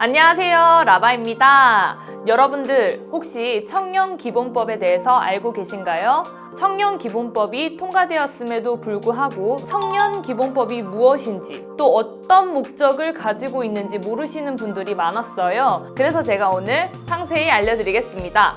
안녕하세요. 라바입니다. 여러분들 혹시 청년기본법에 대해서 알고 계신가요? 청년기본법이 통과되었음에도 불구하고 청년기본법이 무엇인지 또 어떤 목적을 가지고 있는지 모르시는 분들이 많았어요. 그래서 제가 오늘 상세히 알려드리겠습니다.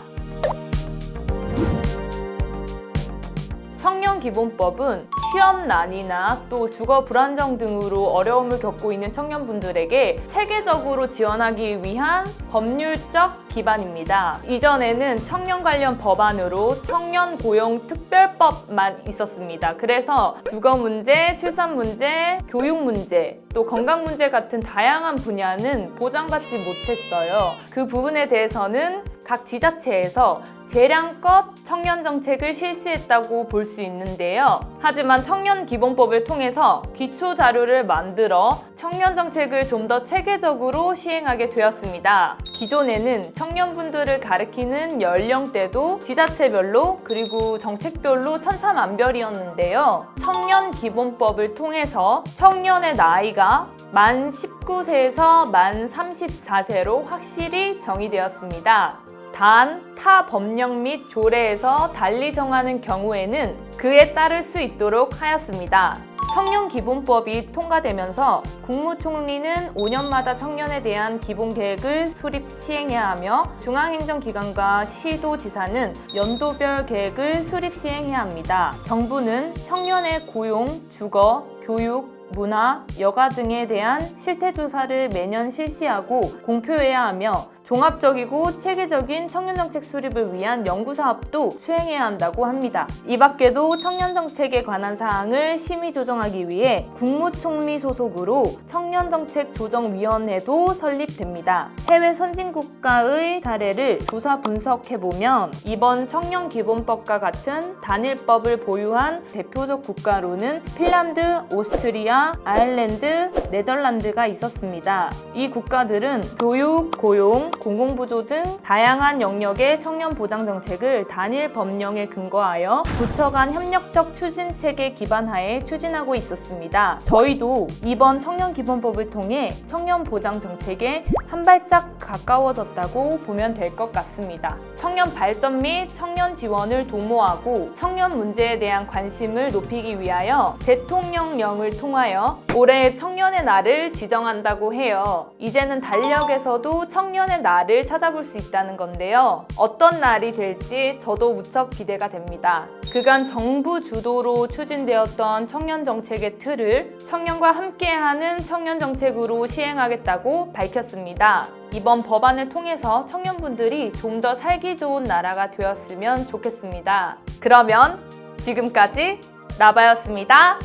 청년기본법은 취업난이나 또 주거 불안정 등으로 어려움을 겪고 있는 청년분들에게 체계적으로 지원하기 위한 법률적 기반입니다. 이전에는 청년 관련 법안으로 청년 고용 특별법만 있었습니다. 그래서 주거 문제, 출산 문제, 교육 문제, 또 건강 문제 같은 다양한 분야는 보장받지 못했어요. 그 부분에 대해서는 각 지자체에서 재량껏 청년 정책을 실시했다고 볼 수 있는데요. 하지만 청년 기본법을 통해서 기초 자료를 만들어 청년 정책을 좀 더 체계적으로 시행하게 되었습니다. 기존에는 청년분들을 가리키는 연령대도 지자체별로 그리고 정책별로 천차만별이었는데요. 청년 기본법을 통해서 청년의 나이가 만 19세에서 만 34세로 확실히 정의되었습니다. 단 타 법령 및 조례에서 달리 정하는 경우에는 그에 따를 수 있도록 하였습니다. 청년 기본법이 통과되면서 국무총리는 5년마다 청년에 대한 기본 계획을 수립 시행해야 하며 중앙행정기관과 시도지사는 연도별 계획을 수립 시행해야 합니다. 정부는 청년의 고용, 주거, 교육, 문화, 여가 등에 대한 실태조사를 매년 실시하고 공표해야 하며 종합적이고 체계적인 청년정책 수립을 위한 연구사업도 수행해야 한다고 합니다. 이 밖에도 청년정책에 관한 사항을 심의 조정하기 위해 국무총리 소속으로 청년정책조정위원회도 설립됩니다. 해외 선진국가의 사례를 조사 분석해보면 이번 청년기본법과 같은 단일법을 보유한 대표적 국가로는 핀란드, 오스트리아, 아일랜드, 네덜란드가 있었습니다. 이 국가들은 교육, 고용, 공공부조 등 다양한 영역의 청년 보장 정책을 단일 법령에 근거하여 부처 간 협력적 추진 체계 기반하에 추진하고 있었습니다. 저희도 이번 청년 기본법을 통해 청년 보장 정책에 한 발짝 가까워졌다고 보면 될 것 같습니다. 청년 발전 및 청년 지원을 도모하고 청년 문제에 대한 관심을 높이기 위하여 대통령령을 통하여 올해 청년의 날을 지정한다고 해요. 이제는 달력에서도 청년의 날을 찾아볼 수 있다는 건데요. 어떤 날이 될지 저도 무척 기대가 됩니다. 그간 정부 주도로 추진되었던 청년 정책의 틀을 청년과 함께하는 청년 정책으로 시행하겠다고 밝혔습니다. 이번 법안을 통해서 청년분들이 좀 더 살기 좋은 나라가 되었으면 좋겠습니다. 그러면 지금까지 나바였습니다.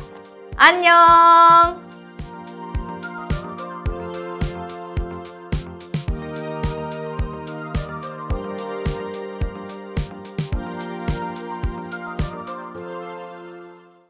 안녕!